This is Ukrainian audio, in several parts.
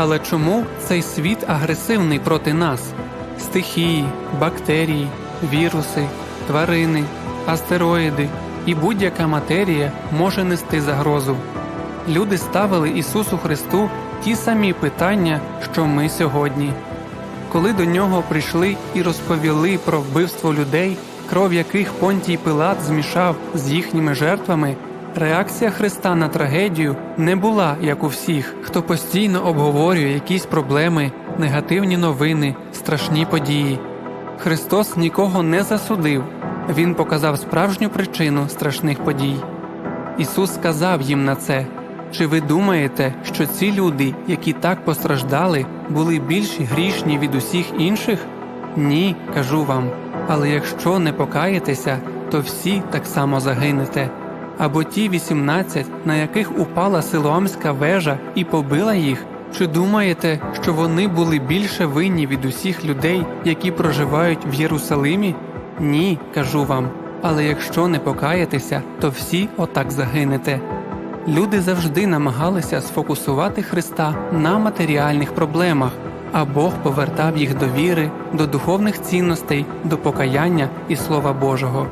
Але чому цей світ агресивний проти нас? Стихії, бактерії, віруси, тварини, астероїди і будь-яка матерія може нести загрозу. Люди ставили Ісусу Христу ті самі питання, що ми сьогодні. Коли до нього прийшли і розповіли про вбивство людей, кров яких Понтій Пилат змішав з їхніми жертвами, реакція Христа на трагедію не була як у всіх, хто постійно обговорює якісь проблеми, негативні новини, страшні події. Христос нікого не засудив, Він показав справжню причину страшних подій. Ісус сказав їм на це. Чи ви думаєте, що ці люди, які так постраждали, були більш грішні від усіх інших? Ні, кажу вам. Але якщо не покаєтеся, то всі так само загинете. Або ті 18, на яких упала силуамська вежа і побила їх, чи думаєте, що вони були більше винні від усіх людей, які проживають в Єрусалимі? Ні, кажу вам. Але якщо не покаєтеся, то всі отак загинете. Люди завжди намагалися сфокусувати Христа на матеріальних проблемах, а Бог повертав їх до віри, до духовних цінностей, до покаяння і Слова Божого.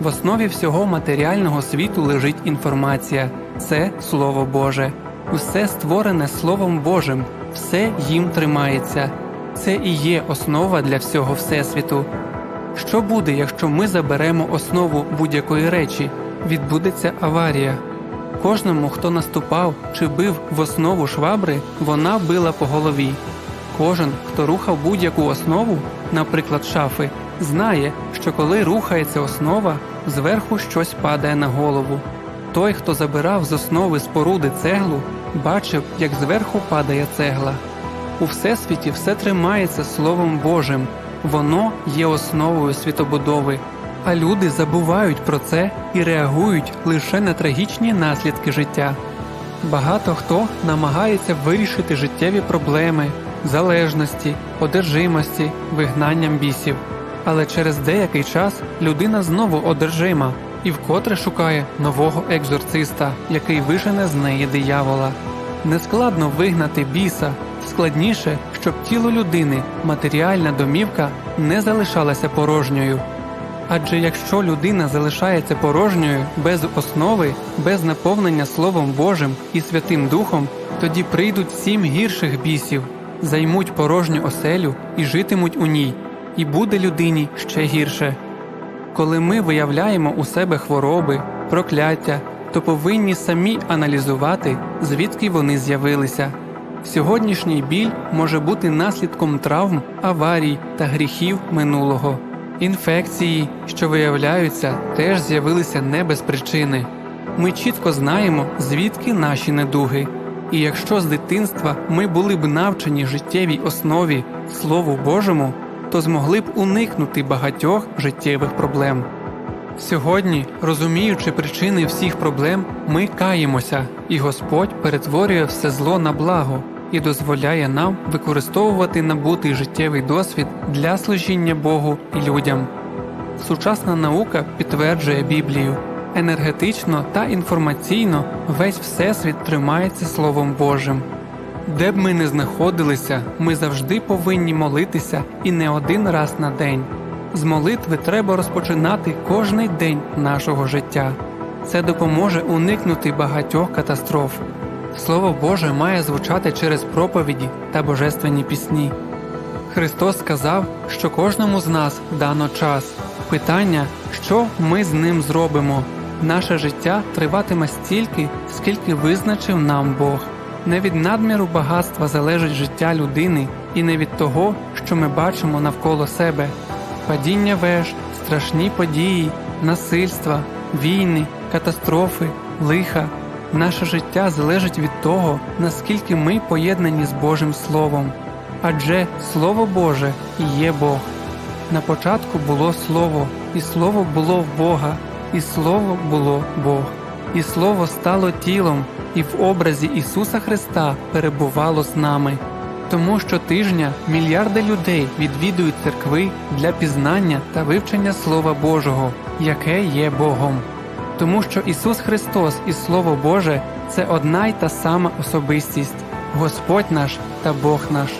В основі всього матеріального світу лежить інформація це Слово Боже. Усе створене Словом Божим, все їм тримається. Це і є основа для всього Всесвіту. Що буде, якщо ми заберемо основу будь-якої речі? Відбудеться аварія. Кожному, хто наступав чи бив в основу швабри, вона била по голові. Кожен, хто рухав будь-яку основу, наприклад, шафи, знає, що коли рухається основа, зверху щось падає на голову. Той, хто забирав з основи споруди цеглу, бачив, як зверху падає цегла. У всесвіті все тримається Словом Божим, воно є основою світобудови. А люди забувають про це і реагують лише на трагічні наслідки життя. Багато хто намагається вирішити життєві проблеми, залежності, одержимості, вигнанням бісів. Але через деякий час людина знову одержима і вкотре шукає нового екзорциста, який вижене з неї диявола. Нескладно вигнати біса, складніше, щоб тіло людини, матеріальна домівка, не залишалася порожньою. Адже якщо людина залишається порожньою без основи, без наповнення Словом Божим і Святим Духом, тоді прийдуть сім гірших бісів, займуть порожню оселю і житимуть у ній, і буде людині ще гірше. Коли ми виявляємо у себе хвороби, прокляття, то повинні самі аналізувати, звідки вони з'явилися. Сьогоднішній біль може бути наслідком травм, аварій та гріхів минулого. Інфекції, що виявляються, теж з'явилися не без причини. Ми чітко знаємо, звідки наші недуги. І якщо з дитинства ми були б навчені життєвій основі Слову Божому, то змогли б уникнути багатьох життєвих проблем. Сьогодні, розуміючи причини всіх проблем, ми каємося, і Господь перетворює все зло на благо і дозволяє нам використовувати набутий життєвий досвід для служіння Богу і людям. Сучасна наука підтверджує Біблію. Енергетично та інформаційно весь Всесвіт тримається Словом Божим. Де б ми не знаходилися, ми завжди повинні молитися і не один раз на день. З молитви треба розпочинати кожний день нашого життя. Це допоможе уникнути багатьох катастроф. Слово Боже має звучати через проповіді та божественні пісні. Христос сказав, що кожному з нас дано час. Питання, що ми з ним зробимо. Наше життя триватиме стільки, скільки визначив нам Бог. Не від надміру багатства залежить життя людини і не від того, що ми бачимо навколо себе. Падіння веж, страшні події, насильства, війни, катастрофи, лиха. Наше життя залежить від того, наскільки ми поєднані з Божим Словом. Адже Слово Боже і є Бог. На початку було Слово, і Слово було в Бога, і Слово було Бог, і Слово стало тілом, і в образі Ісуса Христа перебувало з нами. Тому що тижня мільярди людей відвідують церкви для пізнання та вивчення Слова Божого, яке є Богом. Тому що Ісус Христос і Слово Боже це одна й та сама особистість. Господь наш та Бог наш.